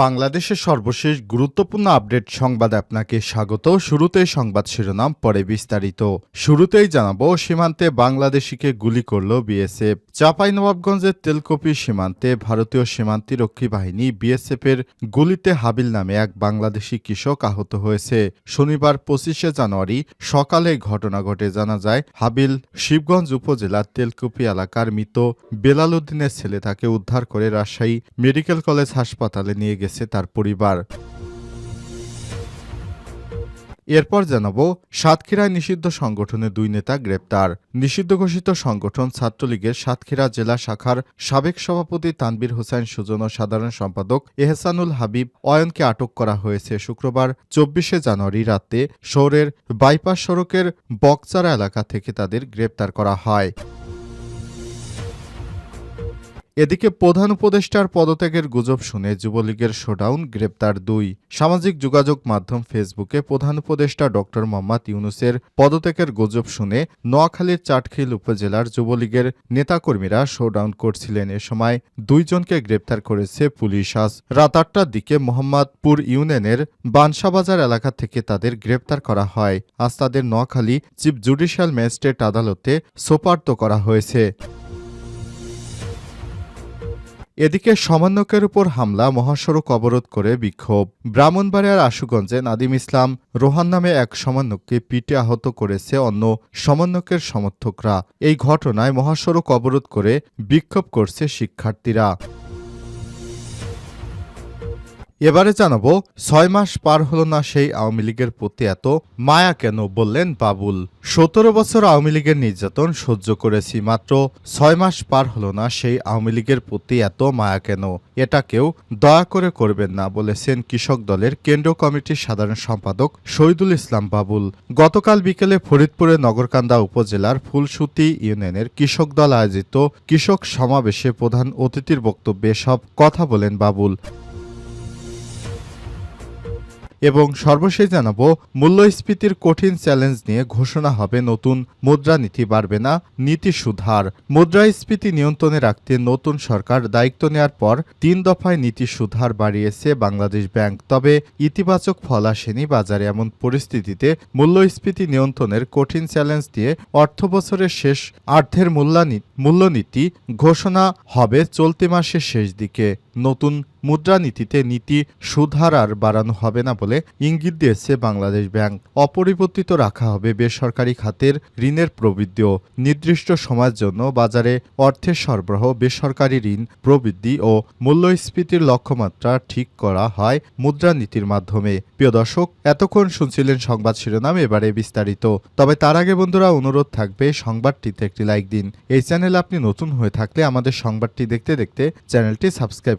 বাংলাদেশের সর্বশেষ গুরুত্বপূর্ণ আপডেট সংবাদ আপনাকে স্বাগত। শুরুতেই সংবাদ শিরোনাম, পরে বিস্তারিত। শুরুতেই জানাব, সীমান্তে বাংলাদেশিকে গুলি করল বিএসএফ। চাঁপাইনবাবগঞ্জের তেলকপি সীমান্তে ভারতীয় সীমান্তিরক্ষী বাহিনী বিএসএফের গুলিতে হাবিল নামে এক বাংলাদেশি কৃষক আহত হয়েছে। শনিবার পঁচিশে জানুয়ারি সকালে ঘটনা ঘটে। জানা যায়, হাবিল শিবগঞ্জ উপজেলার তেলকুপি এলাকার মৃত বেলাল উদ্দিনের ছেলে তাকে উদ্ধার করে রাজশাহী মেডিকেল কলেজ হাসপাতালে নিয়ে গেছে তার পরিবার। এরপর জানাব, সাতক্ষীরায় নিষিদ্ধ সংগঠনের দুই নেতা গ্রেপ্তার। নিষিদ্ধ ঘোষিত সংগঠন ছাত্রলীগের সাতক্ষীরা জেলা শাখার সাবেক সভাপতি তানবির হোসেন সুজন ও সাধারণ সম্পাদক এহসানুল হাবিব অয়নকে আটক করা হয়েছে শুক্রবার, চব্বিশে জানুয়ারি রাতে শহরের বাইপাস সড়কের বকচারা এলাকা থেকে তাদের গ্রেপ্তার করা হয়। এদিকে প্রধান উপদেষ্টার পদত্যাগের গুজব শুনে যুবলীগের শোডাউন গ্রেপ্তার দুই। সামাজিক যোগাযোগ মাধ্যম ফেসবুকে প্রধান উপদেষ্টা ডক্টর মোহাম্মদ ইউনুসের পদত্যাগের গুজব শুনে নোয়াখালীর চাটখিল উপজেলার যুবলীগের নেতাকর্মীরা শোডাউন করছিলেন। এ সময় দুইজনকে গ্রেপ্তার করেছে পুলিশ। আজ রাত আটটার দিকে মোহাম্মদপুর ইউনিয়নের বানসাবাজার এলাকা থেকে তাদের গ্রেপ্তার করা হয়। আজ তাদের নোয়াখালী চিফ জুডিশিয়াল ম্যাজিস্ট্রেট আদালতে সোপার্দ করা হয়েছে। এদিকে সমন্বয়কের উপর হামলা, মহাসড়ক অবরোধ করে বিক্ষোভ। ব্রাহ্মণবাড়িয়ার আশুগঞ্জে নাদিম ইসলাম রোহান নামে এক সমন্বয়ককে পিটে আহত করেছে অন্য সমন্বয়কের সমর্থকরা। এই ঘটনায় মহাসড়ক অবরোধ করে বিক্ষোভ করছে শিক্ষার্থীরা। এবারে জানাব, ছয় মাস পার হলো না সেই আওয়ামী লীগের প্রতি এত মায়া কেন বললেন বাবুল? সতেরো বছর আওয়ামী লীগের নির্যাতন সহ্য করেছি, মাত্র ছয় মাস পার হলো না সেই আওয়ামী লীগের প্রতি এত মায়া কেন? এটা কেউ দয়া করে করবেন না, বলেছেন কৃষক দলের কেন্দ্রীয় কমিটির সাধারণ সম্পাদক শহীদুল ইসলাম বাবুল। গতকাল বিকেলে ফরিদপুরের নগরকান্দা উপজেলার ফুলসুতি ইউনিয়নের কৃষক দল আয়োজিত কৃষক সমাবেশে প্রধান অতিথির বক্তব্যে সব কথা বলেন বাবুল। এবং সর্বশেষ জানাব, মূল্যস্ফীতির কঠিন চ্যালেঞ্জ নিয়ে ঘোষণা হবে নতুন মুদ্রানীতি বাড়বে না, নীতি সুধার। মুদ্রাস্ফীতি নিয়ন্ত্রণে রাখতে নতুন সরকার দায়িত্ব নেওয়ার পর তিন দফায় নীতি সুধার বাড়িয়েছে বাংলাদেশ ব্যাংক। তবে ইতিবাচক ফল আসেনি বাজারে এমন পরিস্থিতিতে মূল্যস্ফীতি নিয়ন্ত্রণের কঠিন চ্যালেঞ্জ দিয়ে অর্থ বছরের শেষ মূল্যানি- মূল্যনীতি ঘোষণা হবে চলতি মাসের শেষ দিকে। নতুন মুদ্রানীতিতে নীতি সুধার আর বাড়ানো হবে না বলে ইঙ্গিত দিয়েছে বাংলাদেশ ব্যাংক। অপরিবর্তিত রাখা হবে বেসরকারি খাতের ঋণের প্রবৃদ্ধিও। নির্দিষ্ট সময়ের জন্য বাজারে অর্থের সরবরাহ, বেসরকারি ঋণ প্রবৃদ্ধি ও মূল্যস্ফীতির লক্ষ্যমাত্রা ঠিক করা হয় মুদ্রানীতির মাধ্যমে। প্রিয় দর্শক, এতক্ষণ শুনছিলেন সংবাদ শিরোনাম, এবারে বিস্তারিত। তবে তার আগে বন্ধুরা, অনুরোধ থাকবে সংবাদটিতে একটি লাইক দিন। এই চ্যানেল আপনি নতুন হয়ে থাকলে আমাদের সংবাদটি দেখতে দেখতে চ্যানেলটি সাবস্ক্রাইব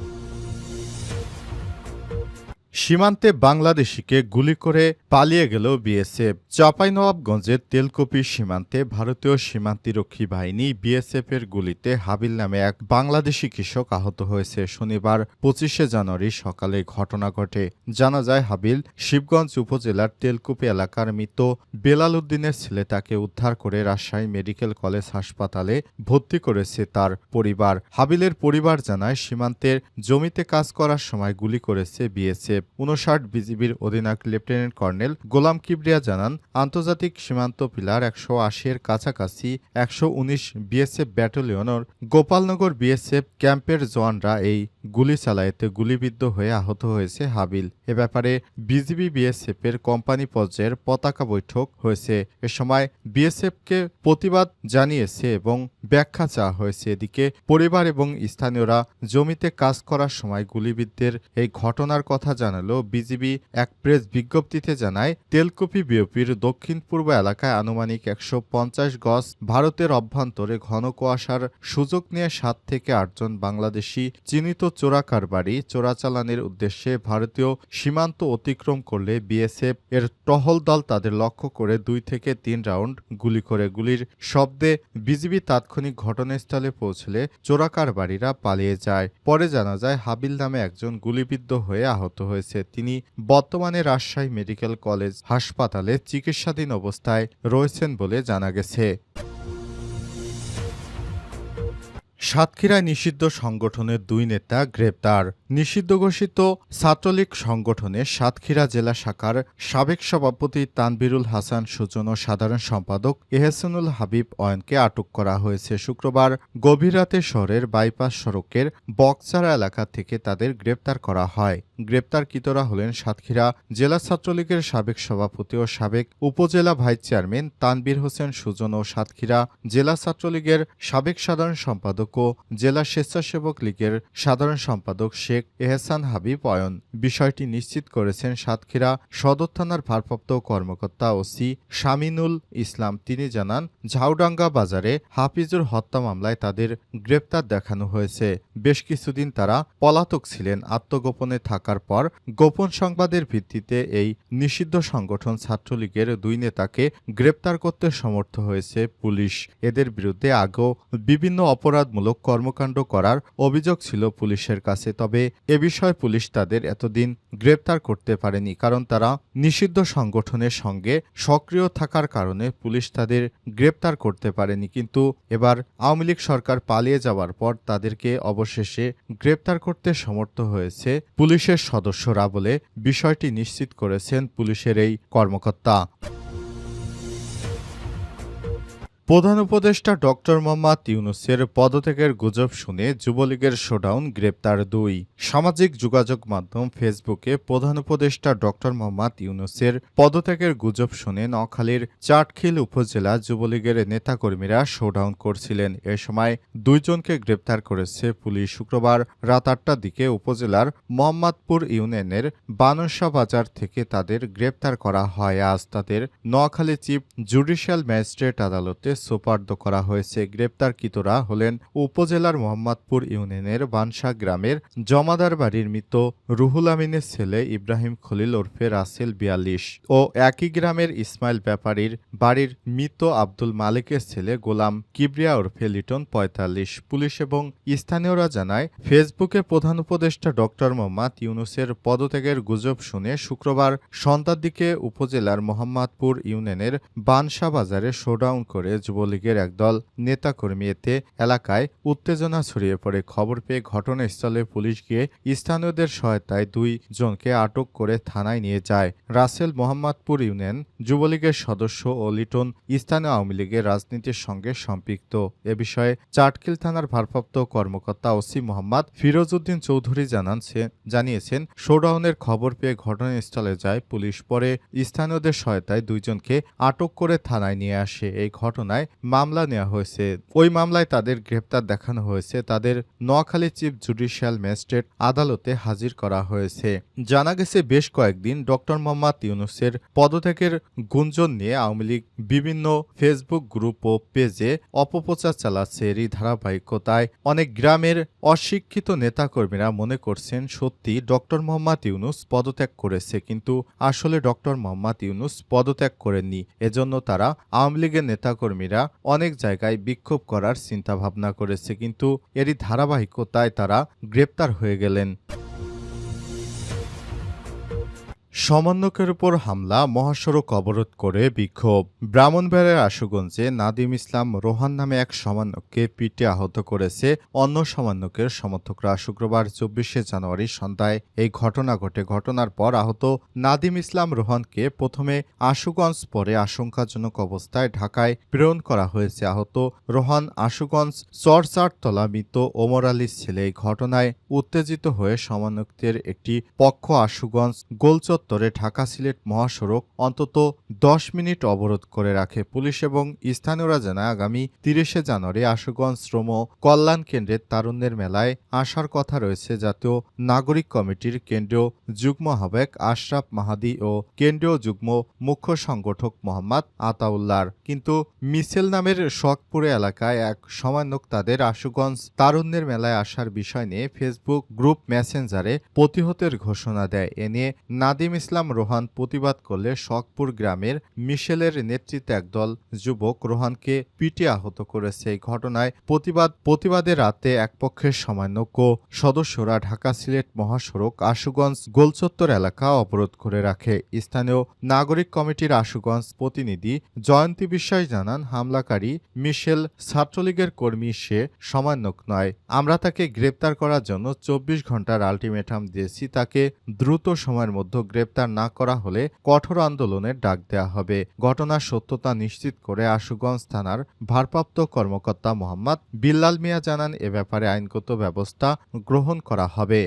সীমান্তে বাংলাদেশিকে গুলি করে পালিয়ে গেল বিএসএফ। চাঁপাইনবাবগঞ্জের তেলকপি সীমান্তে ভারতীয় সীমান্তিরক্ষী বাহিনী বিএসএফ এর গুলিতে হাবিল নামে এক বাংলাদেশি কৃষক আহত হয়েছে। শনিবার পঁচিশে জানুয়ারি সকালে ঘটনা ঘটে। জানা যায়, হাবিল শিবগঞ্জ উপজেলার তেলকুপি এলাকার মৃত বেলাল উদ্দিনের ছেলে তাকে উদ্ধার করে রাজশাহী মেডিকেল কলেজ হাসপাতালে ভর্তি করেছে তার পরিবার। হাবিলের পরিবার জানায়, সীমান্তের জমিতে কাজ করার সময় গুলি করেছে বিএসএফ। উনষাট বিজিবির অধিনায়ক লেফটেন্যান্ট কর্নেল গোলাম কিবরিয়া জানান, আন্তর্জাতিক সীমান্ত পিলার একশো আশির কাছাকাছি একশো উনিশ বিএসএফ ব্যাটালিয়নের গোপালনগর বিএসএফ ক্যাম্পের জওয়ানরা এই গুলি চালাইতে গুলিবিদ্ধ হয়ে আহত হয়েছে হাবিল। এ ব্যাপারে বিজিবি বিএসএফ এর কোম্পানি পর্যায়ের পতাকা বৈঠক হয়েছে। এ সময় বিএসএফকে প্রতিবাদ জানিয়েছে এবং ব্যাখ্যা চাওয়া হয়েছে। এদিকে পরিবার এবং স্থানীয়রা জমিতে কাজ করার সময় গুলিবিদ্ধের এই ঘটনার কথা জানিয়ে জানালো বিজিবি এক প্রেস বিজ্ঞপ্তিতে জানায়, তেলকুপি বিওপির দক্ষিণ পূর্ব এলাকায় আনুমানিক একশো পঞ্চাশ গজ ভারতের অভ্যন্তরে ঘন কুয়াশার সুযোগ নিয়ে সাত থেকে আটজন বাংলাদেশি চিহ্নিত চোরাকারবারি চোরাচালানের উদ্দেশ্যে ভারতীয় সীমান্ত অতিক্রম করলে বিএসএফ এর টহল দল তাদের লক্ষ্য করে দুই থেকে তিন রাউন্ড গুলি করে গুলির শব্দে বিজিবি তাৎক্ষণিক ঘটনাস্থলে পৌঁছলে চোরাকারবারীরা পালিয়ে যায়। পরে জানা যায়, হাবিল নামে একজন গুলিবিদ্ধ হয়ে আহত হয়েছে। তিনি বর্তমানে রাজশাহী মেডিকেল কলেজ হাসপাতালে চিকিৎসাধীন অবস্থায় রয়েছেন বলে জানা গেছে। সাতক্ষীরায় নিষিদ্ধ সংগঠনের দুই নেতা গ্রেপ্তার। নিষিদ্ধ ঘোষিত ছাত্রলীগ সংগঠনের সাতক্ষীরা জেলা শাখার সাবেক সভাপতি তানবিরুল হাসান সুজন ও সাধারণ সম্পাদক এহসানুল হাবিব অয়নকে আটক করা হয়েছে শুক্রবার গভীর রাতে শহরের বাইপাস সড়কের বকচারা এলাকা থেকে তাদের গ্রেপ্তার করা হয়। গ্রেপ্তারকৃতরা হলেন সাতক্ষীরা জেলা ছাত্রলীগের সাবেক সভাপতি ও সাবেক উপজেলা ভাইস চেয়ারম্যান তানবির হোসেন সুজন ও সাতক্ষীরা জেলা ছাত্রলীগের সাবেক সাধারণ সম্পাদক ও জেলা স্বেচ্ছাসেবক লীগের সাধারণ সম্পাদক শেখ এহসান হাবিব অয়ন। বিষয়টি নিশ্চিত করেছেন সাতক্ষীরা সদর থানার ভারপ্রাপ্ত কর্মকর্তা ওসি শামিনুল ইসলাম। তিনি জানান, ঝাউডাঙ্গা বাজারে হাফিজুর হত্যা মামলায় তাদের গ্রেপ্তার দেখানো হয়েছে। বেশ কিছুদিন তারা পলাতক ছিলেন। আত্মগোপনে থাকার পর গোপন সংবাদের ভিত্তিতে এই নিষিদ্ধ সংগঠন ছাত্রলীগের দুই নেতাকে গ্রেপ্তার করতে সমর্থ হয়েছে পুলিশ। এদের বিরুদ্ধে আগেও বিভিন্ন অপরাধমূলক কর্মকাণ্ড করার অভিযোগ ছিল পুলিশের কাছে। তবে এ বিষয়ে পুলিশ তাদের এতদিন গ্রেপ্তার করতে পারেনি, কারণ তারা নিষিদ্ধ সংগঠনের সঙ্গে সক্রিয় থাকার কারণে পুলিশ তাদের গ্রেপ্তার করতে পারেনি। কিন্তু এবার আওয়ামী লীগ সরকার পালিয়ে যাওয়ার পর তাদেরকে অবশেষে গ্রেপ্তার করতে সমর্থ হয়েছে পুলিশের সদস্যরা বলে বিষয়টি নিশ্চিত করেছেন পুলিশের এই কর্মকর্তা। প্রধান উপদেষ্টা ডক্টর মোহাম্মদ ইউনুসের পদত্যাগের গুজব শুনে যুবলীগের শোডাউন গ্রেপ্তার দুই। সামাজিক যোগাযোগ মাধ্যম ফেসবুকে প্রধান উপদেষ্টা ডক্টর মোহাম্মদ ইউনুসের পদত্যাগের গুজব শুনে নখালীর চাটখিল উপজেলা যুবলীগের নেতাকর্মীরা শোডাউন করছিলেন। এ সময় দুইজনকে গ্রেপ্তার করেছে পুলিশ। শুক্রবার রাত আটটার দিকে উপজেলার মোহাম্মদপুর ইউনিয়নের বানসা বাজার থেকে তাদের গ্রেপ্তার করা হয়। আজ তাদের নোয়াখালী চিফ জুডিশিয়াল ম্যাজিস্ট্রেট আদালতে সোপার্দ করা হয়েছে। গ্রেপ্তারকৃতরা হলেন উপজেলার মোহাম্মদপুর ইউনিয়নের বানসা গ্রামের জমাদার বাড়ির মৃত রুহুল আমিনের ছেলে ইব্রাহিম খলিল ওরফে রাসেল বিয়াল্লিশ ও একই গ্রামের ইসমাইল ব্যাপারীর বাড়ির মৃত আব্দুল মালিকের ছেলে গোলাম কিবরিয়া ওরফে লিটন পঁয়তাল্লিশ। পুলিশ এবং স্থানীয়রা জানায়, ফেসবুকে প্রধান উপদেষ্টা ডক্টর মোহাম্মদ ইউনুসের পদত্যাগের গুজব শুনে শুক্রবার সন্ধ্যার দিকে উপজেলার মোহাম্মদপুর ইউনিয়নের বানসা বাজারে শোডাউন করে যুবলীগের একদল নেতাকর্মী এতে এলাকায় উত্তেজনা ছড়িয়ে পড়ে। খবর পেয়ে ঘটনাস্থলে পুলিশ গিয়ে স্থানীয়দের সহায়তায় দুই জনকে আটক করে থানায় নিয়ে যায়। রাসেল মোহাম্মদপুর ইউনিয়ন যুবলীগের সদস্য ও লিটন স্থানীয় আওয়ামী লীগের রাজনীতির সঙ্গে সম্পৃক্ত। এ বিষয়ে চাটকিল থানার ভারপ্রাপ্ত কর্মকর্তা ওসি মোহাম্মদ ফিরোজ উদ্দিন চৌধুরী জানান জানিয়েছেন, শোডাউনের খবর পেয়ে ঘটনাস্থলে যায় পুলিশ। পরে স্থানীয়দের সহায়তায় দুইজনকে আটক করে থানায় নিয়ে আসে। এই ঘটনায় মামলা নেওয়া হয়েছে। ওই মামলায় তাদের গ্রেপ্তার দেখানো হয়েছে। তাদের নোয়াখালী চিফ জুডিশিয়াল ম্যাজিস্ট্রেট আদালতে হাজির করা হয়েছে। জানা গেছে, বেশ কয়েকদিন ডক্টর মোহাম্মদ ইউনুসের পদত্যাগের গুঞ্জন নিয়ে আওয়ামী লীগ বিভিন্ন ফেসবুক গ্রুপ ও পেজে অপপ্রচার চালাচ্ছে। এরই ধারাবাহিকতায় অনেক গ্রামের অশিক্ষিত নেতাকর্মীরা মনে করছেন, সত্যি ডক্টর মোহাম্মদ ইউনুস পদত্যাগ করেছে, কিন্তু আসলে ডক্টর মোহাম্মদ ইউনুস পদত্যাগ করেননি। এজন্য তারা আওয়ামী লীগের নেতাকর্মীরা অনেক জায়গায় বিক্ষোভ করার চিন্তাভাবনা করেছে কিন্তু এরই ধারাবাহিকতায় তারা গ্রেপ্তার হয়ে গেলেন। সমন্বয়কের উপর হামলা, মহাসড়ক অবরোধ করে বিক্ষোভ। ব্রাহ্মণবাড়িয়ার আশুগঞ্জে নাদিম ইসলাম রোহান নামে এক সমন্বয়ককে পিটে আহত করেছে অন্য সমন্বয়কের সমর্থকরা। শুক্রবার চব্বিশে জানুয়ারি সন্ধ্যায় এই ঘটনা ঘটে। ঘটনার পর আহত নাদিম ইসলাম রোহানকে প্রথমে আশুগঞ্জ পরে আশঙ্কাজনক অবস্থায় ঢাকায় প্রেরণ করা হয়েছে। আহত রোহান আশুগঞ্জ চরচারতলা মৃত ওমর আলীর ছেলে। এই ঘটনায় উত্তেজিত হয়ে সমন্বয়কদের একটি পক্ষ আশুগঞ্জ গোলচত্বর চত্বরে ঢাকা সিলেট মহাসড়ক অন্তত দশ মিনিট অবরোধ করে রাখে পুলিশ এবং স্থানীয়রা জানায় আগামী তিরিশে জানুয়ারি আশুগঞ্জ শ্রম কল্যাণ কেন্দ্রের তারুণ্যের মেলায় আসার কথা রয়েছে জাতীয় নাগরিক কমিটির কেন্দ্রীয় যুগ্ম আহ্বায়ক আশরাফ মাহাদি ও কেন্দ্রীয় যুগ্ম মুখ্য সংগঠক মোহাম্মদ আতাউল্লার কিন্তু মিছিল নামের শখপুরে এলাকায় এক সমন্বয়ক তাদের আশুগঞ্জ তারুণ্যের মেলায় আসার বিষয় নিয়ে ফেসবুক গ্রুপ মেসেঞ্জারে প্রতিহতের ঘোষণা দেয়। এ নিয়ে নাদিম ইসলাম রোহান প্রতিবাদ করলে শখপুর গ্রামের মিশেলের নেতৃত্বে একদল যুবক রোহানকে পিটে আহত করেছে। এই ঘটনায় প্রতিবাদ প্রতিবাদের রাতে এক পক্ষের সমন্বয়ক ও সদস্যরা ঢাকা সিলেট মহাসড়ক আশুগঞ্জ গোলচত্বর এলাকা অবরোধ করে রাখে। স্থানীয় নাগরিক কমিটির আশুগঞ্জ প্রতিনিধি জয়ন্তী বিশ্বাস জানান, হামলাকারী মিশেল ছাত্রলীগের কর্মী, সে সমন্বয়ক নয়। আমরা তাকে গ্রেপ্তার করার জন্য চব্বিশ ঘণ্টার আলটিমেটাম দিয়েছি। তাকে দ্রুত সময়ের মধ্যে গ্রেপ্তার না করা হলে কঠোর আন্দোলনের ডাক দেয়া হবে। ঘটনার সত্যতা নিশ্চিত করে আশুগঞ্জ থানার ভারপ্রাপ্ত কর্মকর্তা মোহাম্মদ বিল্লাল মিয়া জানান, এ ব্যাপারে আইনগত ব্যবস্থা গ্রহণ করা হবে।